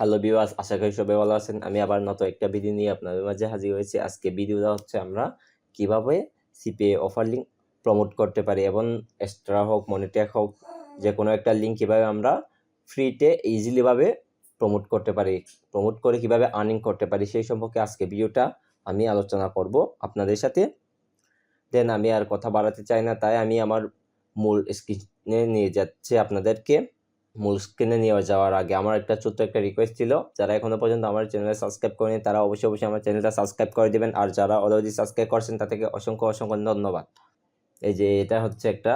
Hello viewers আশা করি সবাই ভালো আছেন। আমি আবার নতুন একটা ভিডিও নিয়ে আপনাদের মাঝে হাজির হয়েছি। আজকে ভিডিওটা হচ্ছে আমরা কীভাবে সিপিএ অফার লিঙ্ক প্রমোট করতে পারি এবং এক্সট্রা হোক মনিটেক হোক যে কোনো একটা লিঙ্ক কীভাবে আমরা ফ্রিতে ইজিলিভাবে প্রমোট করতে পারি প্রমোট করে কীভাবে আর্নিং করতে পারি, সেই সম্পর্কে আজকে ভিডিওটা আমি আলোচনা করব আপনাদের সাথে। দেন আমি আর কথা বাড়াতে চাই না, তাই আমি আমার মূল স্ক্রিনে নিয়ে যাচ্ছি আপনাদেরকে। মূল স্ক্রিনে নিয়ে যাওয়ার আগে আমার একটা ছোট্ট একটা রিকোয়েস্ট ছিল। যারা এখনও পর্যন্ত আমার চ্যানেলে সাবস্ক্রাইব করেনি, তারা অবশ্যই অবশ্যই আমার চ্যানেলটা সাবস্ক্রাইব করে দিবেন। আর যারা অলরেডি সাবস্ক্রাইব করছেন তাদেরকে অসংখ্য অসংখ্য ধন্যবাদ। এই যে, এটা হচ্ছে একটা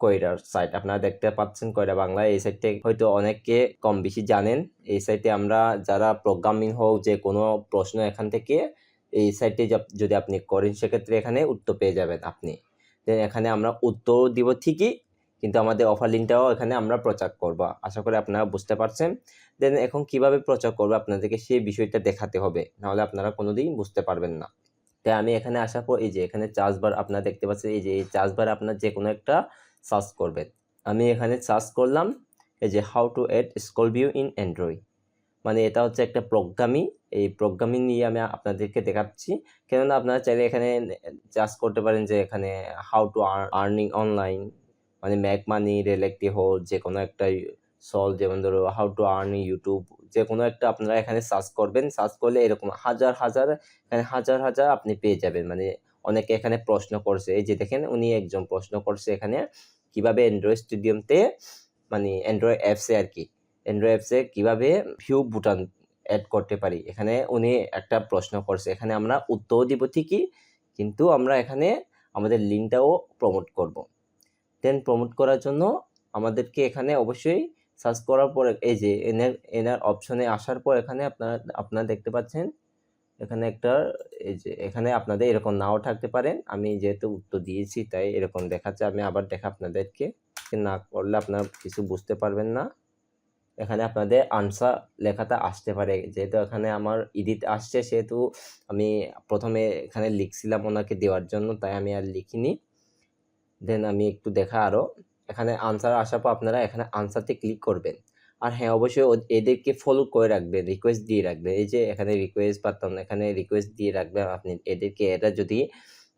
কয়রার সাইট আপনারা দেখতে পাচ্ছেন কয়রা বাংলা। এই সাইটে হয়তো অনেকে কম বেশি জানেন। এই সাইটে আমরা যারা প্রোগ্রামিং হোক, যে কোনো প্রশ্ন এখান থেকে, এই সাইটে যদি আপনি করেন, সেক্ষেত্রে এখানে উত্তর পেয়ে যাবেন আপনি। দেন এখানে আমরা উত্তর দিব ঠিকই। কিন্তু আমাদের অফার লিঙ্কটাও এখানে আমরা প্রচার করব। আশা করি আপনারা বুঝতে পারছেন। দেন এখন কীভাবে প্রচার করব আপনাদেরকে সেই বিষয়টা দেখাতে হবে। নাহলে আপনারা কোনোদিন বুঝতে পারবেন না। তাই আমি এখানে আসার পর এই যে এখানে চার্জ বার আপনারা দেখতে পাচ্ছেন এই যে এই চার্জ বার আপনার যে কোনো একটা সার্চ করবেন। আমি এখানে সার্চ করলাম এই যে how to add scroll view in Android মানে এটা হচ্ছে একটা প্রোগ্রামিং এই প্রোগ্রামিং নিয়ে আমি আপনাদেরকে দেখাচ্ছি। কেননা আপনারা চাইলে এখানে চার্জ করতে পারেন যে এখানে হাউ টু আর্নিং অনলাইন মানে ম্যাক মানি রিলেক্টি হোক যে কোনো একটা সল যেমন ধরো হাউ টু আর্ন ইউটিউব যে কোনো একটা আপনারা এখানে সার্চ করবেন সার্চ করলে এরকম হাজার হাজার, এখানে হাজার হাজার আপনি পেয়ে যাবেন। মানে অনেকে এখানে প্রশ্ন করছে, এই যে দেখেন উনি একজন প্রশ্ন করছে এখানে কীভাবে অ্যান্ড্রয়েড স্টেডিয়ামতে মানে অ্যান্ড্রয়েড অ্যাপসে আর কি অ্যান্ড্রয়েড অ্যাপসে কীভাবে ভিউ বুটান অ্যাড করতে পারি। এখানে উনি একটা প্রশ্ন করছে, এখানে আমরা উত্তর দিব ঠিকই, কিন্তু আমরা এখানে আমাদের লিঙ্কটাও প্রমোট করব। দেন প্রমোট করার জন্য আমাদেরকে এখানে অবশ্যই সার্চ করার পর এই যে এনার এনার অপশনে আসার পর এখানে আপনারা আপনারা দেখতে পাচ্ছেন, এখানে একটা, এই যে এখানে আপনাদের এরকম নাও থাকতে পারেন আমি যেহেতু উত্তর দিয়েছি, তাই এরকম দেখাচ্ছে, আমি আবার দেখা আপনাদেরকে। না করলে আপনারা কিছু বুঝতে পারবেন না। এখানে আপনাদের আনসার লেখাটা আসতে পারে। যেহেতু এখানে আমার ইডিট আসছে, সেহেতু আমি প্রথমে এখানে লিখছিলাম ওনাকে দেওয়ার জন্য, তাই আমি আর লিখিনি। দেন আমি একটু দেখা আরও এখানে আনসার আসার পর আপনারা এখানে আনসারতে ক্লিক করবেন। আর হ্যাঁ অবশ্যই এদেরকে ফলো করে রাখবেন রিকোয়েস্ট দিয়ে রাখবেন। এই যে এখানে রিকোয়েস্ট পাতাম এখানে রিকোয়েস্ট দিয়ে রাখবেন। আপনি এদেরকে এটা যদি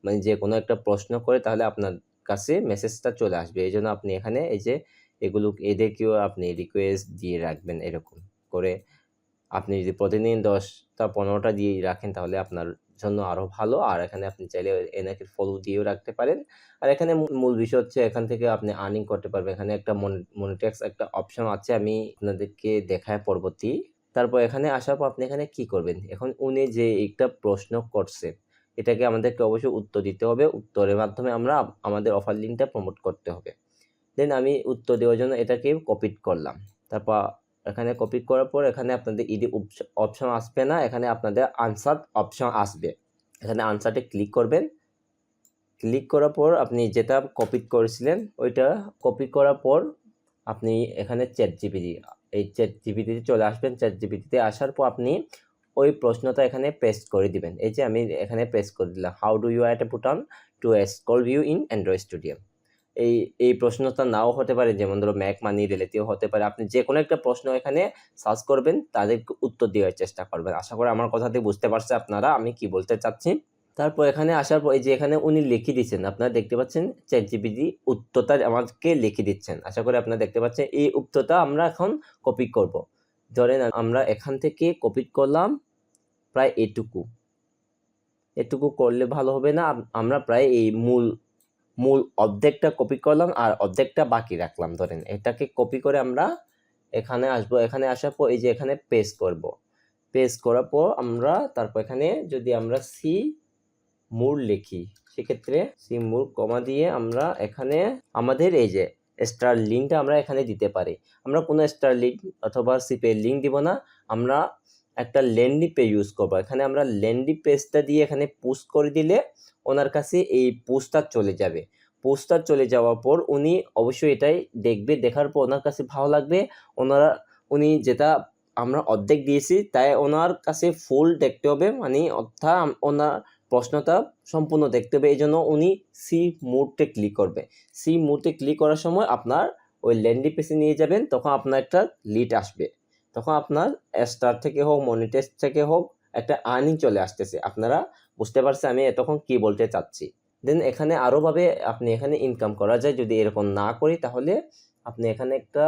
মানে যে কোনো একটা প্রশ্ন করে তাহলে আপনার কাছে মেসেজটা চলে আসবে। এই জন্য আপনি এখানে এই যে এগুলো, এদেরকেও আপনি রিকোয়েস্ট দিয়ে রাখবেন এরকম করে। আপনি যদি প্রতিদিন দশটা, পনেরোটা দিয়ে রাখেন তাহলে আপনার জন্য আরও ভালো। আর এখানে আপনি চাইলে এনাকে ফলো দিয়েও রাখতে পারেন। আর এখানে মূল বিষয় হচ্ছে এখান থেকে আপনি আর্নিং করতে পারবেন। এখানে একটা মনিটেক্স একটা অপশন আছে, আমি আপনাদেরকে দেখায় পরবর্তী। তারপর এখানে আসার পর আপনি এখানে কি করবেন? এখন উনি যে একটা প্রশ্ন করছে, এটাকে আমাদেরকে অবশ্যই উত্তর দিতে হবে। উত্তরের মাধ্যমে আমরা আমাদের অফার লিঙ্কটা প্রমোট করতে হবে। দেন আমি উত্তর দেওয়ার জন্য এটাকে কপিট করলাম। তারপর এখানে কপি করার পর এখানে আপনাদের ইডি অপশন আসবে না, এখানে আপনাদের আনসার অপশন আসবে। এখানে আনসারটে ক্লিক করবেন। ক্লিক করার পর আপনি যেটা কপি করেছিলেন, ওইটা কপি করার পর আপনি এখানে চ্যাট জিপিটি এই চ্যাট জিপিটিতে চলে আসবেন। চ্যাট জিপিটিতে আসার পর আপনি ওই প্রশ্নটা এখানে পেস্ট করে দিবেন। এই যে আমি এখানে পেস্ট করে দিলাম। How do you at a put on to scroll view in Android stadium এই এই প্রশ্নটা নাও হতে পারে। যেমন ধরো, ম্যাক মানি রিলেটিভ হতে পারে। আপনি যে কোনো একটা প্রশ্ন এখানে সার্চ করবেন তাদেরকে উত্তর দেওয়ার চেষ্টা করবেন। আশা করি আমার কথাতে বুঝতে পারছে আপনারা, আমি কি বলতে চাচ্ছি? তারপর এখানে আসার পর, এই যে এখানে উনি লিখে দিচ্ছেন আপনারা দেখতে পাচ্ছেন চ্যাট জিপিটি উত্তরটা আমাকে লিখে দিচ্ছেন। আশা করি আপনারা দেখতে পাচ্ছেন, এই উত্তরটা আমরা এখন কপি করব। ধরেন আমরা এখান থেকে কপি করলাম প্রায় এটুকু। এটুকু করলে ভালো হবে না। আমরা প্রায় এই মূল মূল অর্ধেকটা কপি করলাম আর অর্ধেকটা বাকি রাখলাম। ধরেন এটাকে কপি করে আমরা এখানে আসব। এখানে আসার পর এই যে এখানে পেস্ট করব। পেস্ট করার পর আমরা তারপর এখানে যদি আমরা সি মূল লিখি, সেক্ষেত্রে সি মূল কমা দিয়ে আমরা এখানে আমাদের এই যে স্টার লিঙ্কটা আমরা এখানে দিতে পারি। আমরা কোনো স্টার লিঙ্ক অথবা সিপের লিঙ্ক দিব না। আমরা একটা ল্যান্ডি পে ইউজ করব। এখানে আমরা ল্যান্ডি পেজটা দিয়ে এখানে পোস্ট করে দিলে ওনার কাছে এই পোস্টটা চলে যাবে। পোস্টটা চলে যাওয়ার পর উনি অবশ্যই এটাই দেখবে, দেখার পর ওনার কাছে ভালো লাগবে। ওনারা, উনি যেটা আমরা অর্ধেক দিয়েছি, তাই ওনার কাছে ফুল দেখতে হবে। মানে অর্থাৎ ওনার প্রশ্নটা সম্পূর্ণ দেখতে হবে। এই জন্য উনি সি মুডতে ক্লিক করবে। সি মুডতে ক্লিক করার সময় আপনার ওই ল্যান্ডি পেজে নিয়ে যাবেন, তখন আপনার একটা লিড আসবে। তখন আপনার স্টার থেকে হোক মনিটাইজ থেকে হোক, একটা আর্নিং চলে আসতেছে। আপনারা বুঝতে পারছেন আমি এতক্ষণ কি বলতে চাচ্ছি। দেন এখানে আরও ভাবে আপনি এখানে ইনকাম করা যায়। যদি এরকম না করি, তাহলে আপনি এখানে একটা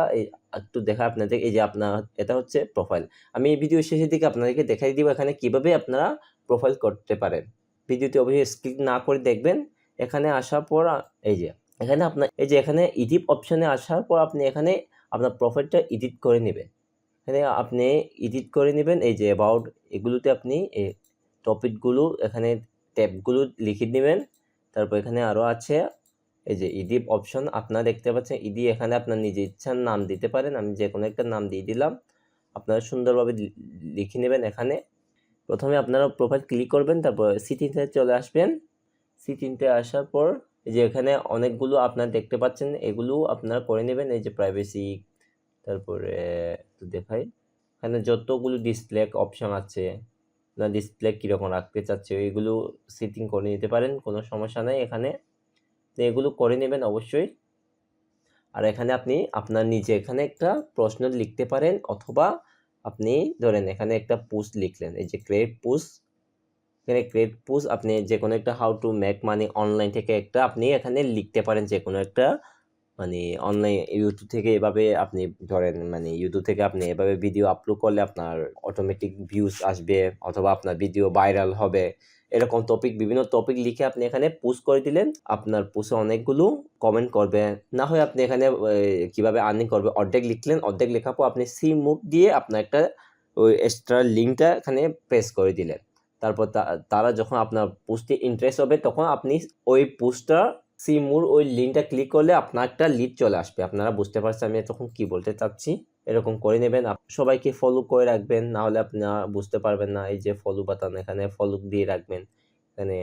একটু দেখা আপনাদের, এই যে আপনার, এটা হচ্ছে প্রোফাইল আমি এই ভিডিও শেষের দিকে আপনাদেরকে দেখাই দিব এখানে কীভাবে আপনারা প্রোফাইল করতে পারেন। ভিডিওতে অবশ্যই স্কিপ না করে দেখবেন। এখানে আসার পর, এই যে, এখানে আপনার, এই যে এখানে এডিট অপশানে আসার পর আপনি এখানে আপনার প্রোফাইলটা এডিট করে নেবেন। এখানে আপনি এডিট করে নেবেন, এই যে অ্যাবাউট এগুলোতে আপনি এই টপিকগুলো এখানে ট্যাবগুলো লিখে নেবেন। তারপর এখানে আরও আছে, এই যে ইডিপ অপশন আপনারা দেখতে পাচ্ছেন ইডি এখানে আপনার নিজের ইচ্ছার নাম দিতে পারেন, আমি যে কোনো একটা নাম দিয়ে দিলাম। আপনারা সুন্দরভাবে লিখে নেবেন এখানে। প্রথমে আপনারা প্রোফাইল ক্লিক করবেন, তারপর সি সিটিতে চলে আসবেন। সিটিতে আসার পর, এই যে এখানে অনেকগুলো আপনারা দেখতে পাচ্ছেন, এগুলো আপনারা করে নেবেন, এই যে প্রাইভেসি তারপরে একটু দেখাই। এখানে যতগুলো ডিসপ্লে অপশান আছে, না ডিসপ্লে কীরকম রাখতে চাচ্ছে, এগুলো সেটিং করে নিতে পারেন, কোনো সমস্যা নেই এখানে। তো এগুলো করে নেবেন অবশ্যই। আর এখানে আপনি আপনার নিজে এখানে একটা প্রশ্ন লিখতে পারেন, অথবা আপনি ধরেন এখানে একটা পোস্ট লিখলেন, এই যে ক্রিয়েট পোস্ট এখানে ক্রিয়েট পোস্ট আপনি যে কোনো একটা how to make money online থেকে একটা আপনি এখানে লিখতে পারেন যে কোনো একটা মানে অনলাইন ইউটিউব থেকে এভাবে আপনি ধরেন মানে ইউটিউব থেকে আপনি এভাবে ভিডিও আপলোড করলে আপনার অটোমেটিক ভিউজ আসবে অথবা আপনার ভিডিও ভাইরাল হবে। এরকম টপিক বিভিন্ন টপিক লিখে আপনি এখানে পোস্ট করে দিলেন। আপনার পোস্টে অনেকগুলো কমেন্ট করবে। না হয় আপনি এখানে কীভাবে আর্নিং করবে, অর্ধেক লিখলেন, অর্ধেক লেখার পর আপনি সি মুখ দিয়ে আপনার একটা ওই এক্সট্রা লিঙ্কটা এখানে প্রেস করে দিলেন। তারপর তারা যখন আপনার পোস্টে ইন্টারেস্ট হবে, তখন আপনি ওই পোস্টটা সি মুর ওই লিঙ্কটা ক্লিক করলে আপনার একটা লিড চলে আসবে। আপনারা বুঝতে পারছেন আমি তখন কি বলতে চাচ্ছি? এরকম করে নেবেন। সবাইকে ফলো করে রাখবেন, না হলে আপনারা বুঝতে পারবেন না, এই যে ফলো বাটন এখানে ফলো দিয়ে রাখবেন। এখানে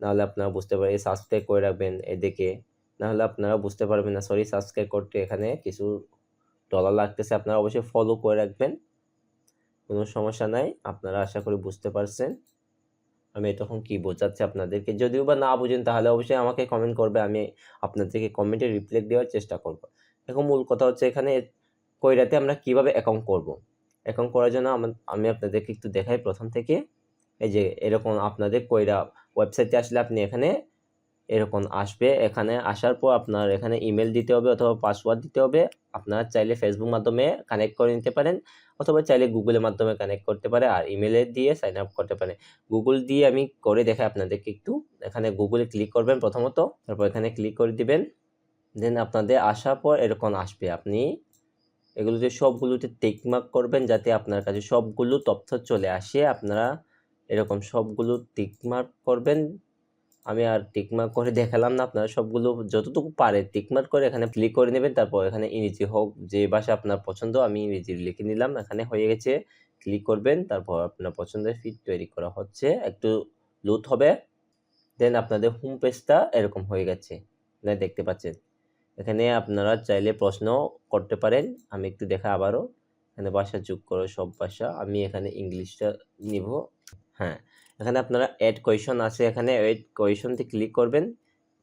না হলে আপনারা বুঝতে পারবেন সাবস্ক্রাইব করে রাখবেন এদিকে। না হলে আপনারা বুঝতে পারবেন না সরি সাবস্ক্রাইব করতে এখানে কিছু ডলার লাগতেছে, আপনারা অবশ্যই ফলো করে রাখবেন। কোনো সমস্যা নাই, আপনারা আশা করি বুঝতে পারছেন। আমি তখন কি বোঝাচ্ছি আপনাদেরকে? যদিও বা না বুঝেন, তাহলে অবশ্যই আমাকে কমেন্ট করবে, আমি আপনাদেরকে কমেন্টে রিপ্লাই দেওয়ার চেষ্টা করব। এখন মূল কথা হচ্ছে এখানে কইরাতে আমরা কীভাবে অ্যাকাউন্ট করব? অ্যাকাউন্ট করার জন্য আমা- আপনাদেরকে একটু দেখাই প্রথম থেকে। এই যে এরকম আপনাদের কইরা ওয়েবসাইটে আসলে আপনি এখানে এরকম আসবে। এখানে আসার পর আপনার এখানে ইমেল দিতে হবে অথবা পাসওয়ার্ড দিতে হবে। আপনারা চাইলে ফেসবুক মাধ্যমে কানেক্ট করে নিতে পারেন অথবা চাইলে গুগলের মাধ্যমে কানেক্ট করতে পারে আর ইমেলে দিয়ে সাইন আপ করতে পারে গুগল দিয়ে আমি করে দেখাই আপনাদেরকে একটু। এখানে গুগলে ক্লিক করবেন প্রথমত, তারপর এখানে ক্লিক করে দিবেন। দেন আপনাদের আসার পর এরকম আসবে। আপনি এগুলোতে সবগুলোতে টিকমার্ক করবেন যাতে আপনার কাছে সবগুলো তথ্য চলে আসে। আপনারা এরকম সবগুলো টিকমার্ক করবেন। আমি আর টিকমার্ক করে দেখালাম না আপনারা সবগুলো, যতটুকু পারে টিকমার্ক করে এখানে ক্লিক করে নেবেন, তারপর এখানে ইংরেজি হোক, যে ভাষা আপনার পছন্দ, আমি ইংরেজি লিখে নিলাম, এখানে হয়ে গেছে ক্লিক করবেন, তারপর আপনার পছন্দের ফিট তৈরি করা হচ্ছে, একটু লুথ হবে দেন আপনাদের হোম পেজটা এরকম হয়ে গেছে দেখতে পাচ্ছেন, এখানে আপনারা চাইলে প্রশ্ন করতে পারেন, আমি একটু দেখা আবারও, এখানে ভাষা যোগ করো সব ভাষা, আমি এখানে ইংলিশটা নিব হ্যাঁ এখানে আপনারা অ্যাড কোয়েশন আছে, এখানে অ্যাড কোয়েশনতে ক্লিক করবেন।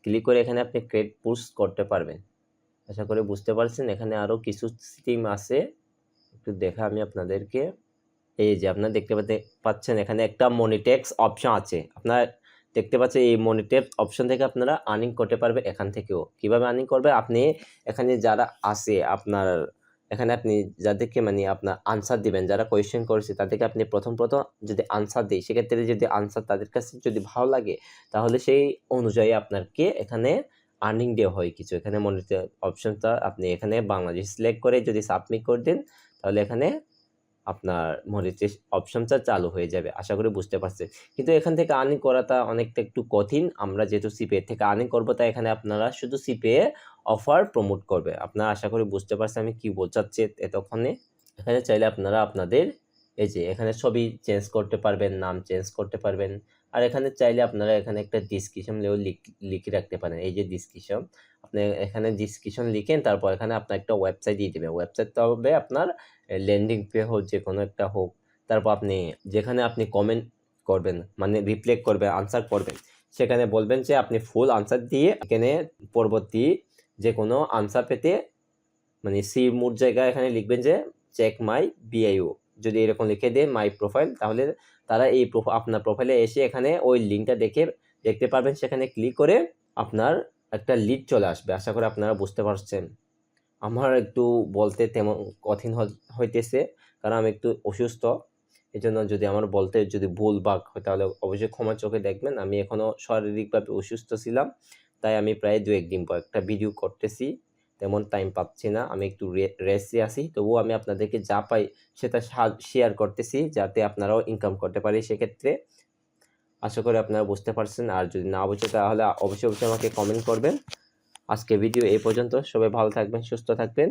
ক্লিক করে এখানে আপনি ক্রেড পোস্ট করতে পারবেন। আশা করে বুঝতে পারছেন, এখানে আরও কিছু স্কিম আছে। একটু দেখা আমি আপনাদেরকে। এই যে আপনারা দেখতে পাচ্ছেন, এখানে একটা মনিটেক্স অপশন আছে। আপনার দেখতে পাচ্ছেন, এই মনিটেক্স অপশন থেকে আপনারা আর্নিং করতে পারবে এখান থেকেও। কীভাবে আর্নিং করবে? আপনি এখানে যারা আছে, আপনার এখানে আপনি যাদেরকে মানে আপনার আনসার দিবেন, যারা কোয়েশ্চেন করেছে, তাদেরকে আপনি প্রথম প্রথম যদি আনসার দিই, সেক্ষেত্রে যদি আনসার তাদের কাছে যদি ভালো লাগে, তাহলে সেই অনুযায়ী আপনাকে এখানে আর্নিং দেওয়া হয় কিছু। এখানে মনিটর অপশনটা আপনি এখানে বাংলাদেশ সিলেক্ট করে যদি সাবমিট করে দেন, তাহলে এখানে আপনার মনিটর অপশনটা চালু হয়ে যাবে, আশা করি বুঝতে পারছেন কিন্তু এখান থেকে আর্নিং করাটা অনেকটা একটু কঠিন। আমরা যেহেতু সিপিএ থেকে আর্নিং করব, তাই এখানে আপনারা শুধু সিপিএ অফার প্রমোট করবে। আপনারা আশা করি বুঝতে পারছেন আমি কি বোঝাচ্ছি এতক্ষণে। এখানে চাইলে আপনারা আপনাদের এই যে এখানে ছবি চেঞ্জ করতে পারবেন, নাম চেঞ্জ করতে পারবেন। আর এখানে চাইলে আপনারা এখানে একটা ডিসক্রিপশন লিখে রাখতে পারেন। এই যে ডিসক্রিপশন আপনি এখানে ডিসক্রিপশন লিখেন, তারপর এখানে আপনার একটা ওয়েবসাইট দিয়ে দেবে ওয়েবসাইটটা হবে আপনার ল্যান্ডিং পে হোক, যে কোনো একটা হোক। তারপর আপনি যেখানে আপনি কমেন্ট করবেন মানে রিপ্লাই করবেন আনসার করবেন, সেখানে বলবেন যে আপনি ফুল আনসার দিয়ে এখানে পরবর্তী যে কোনো আনসার পেতে মানে সি মুড জায়গায় এখানে লিখবেন যে চেক মাই বিআইও যদি এরকম লিখে দেয় মাই প্রোফাইল তাহলে তারা এই আপনার প্রোফাইলে এসে এখানে ওই লিঙ্কটা দেখে, দেখতে পারবেন। সেখানে ক্লিক করে আপনার একটা লিড চলে আসবে, আশা করি আপনারা বুঝতে পারছেন। আমার একটু বলতে তেমন কঠিন হইতেছে, কারণ আমি একটু অসুস্থ। এই জন্য যদি আমার বলতে যদি ভুল বাক হয়, তাহলে অবশ্যই ক্ষমা চোখে দেখবেন। আমি এখনও শারীরিকভাবে অসুস্থ ছিলাম, তাই আমি প্রায় দু একদিন পর একটা ভিডিও করতেছি। তেমন টাইম পাচ্ছি না, আমি একটু রেস্টে আছি। তবুও আমি আপনাদেরকে যা পাই, সেটা শেয়ার করতেছি, যাতে আপনারাও ইনকাম করতে পারি সেক্ষেত্রে। আশা করি আপনারা বুঝতে পারছেন। আর যদি না বুঝে, তাহলে অবশ্যই অবশ্যই আমাকে কমেন্ট করবেন। আজকে ভিডিও এই পর্যন্ত। সবাই ভালো থাকবেন, সুস্থ থাকবেন।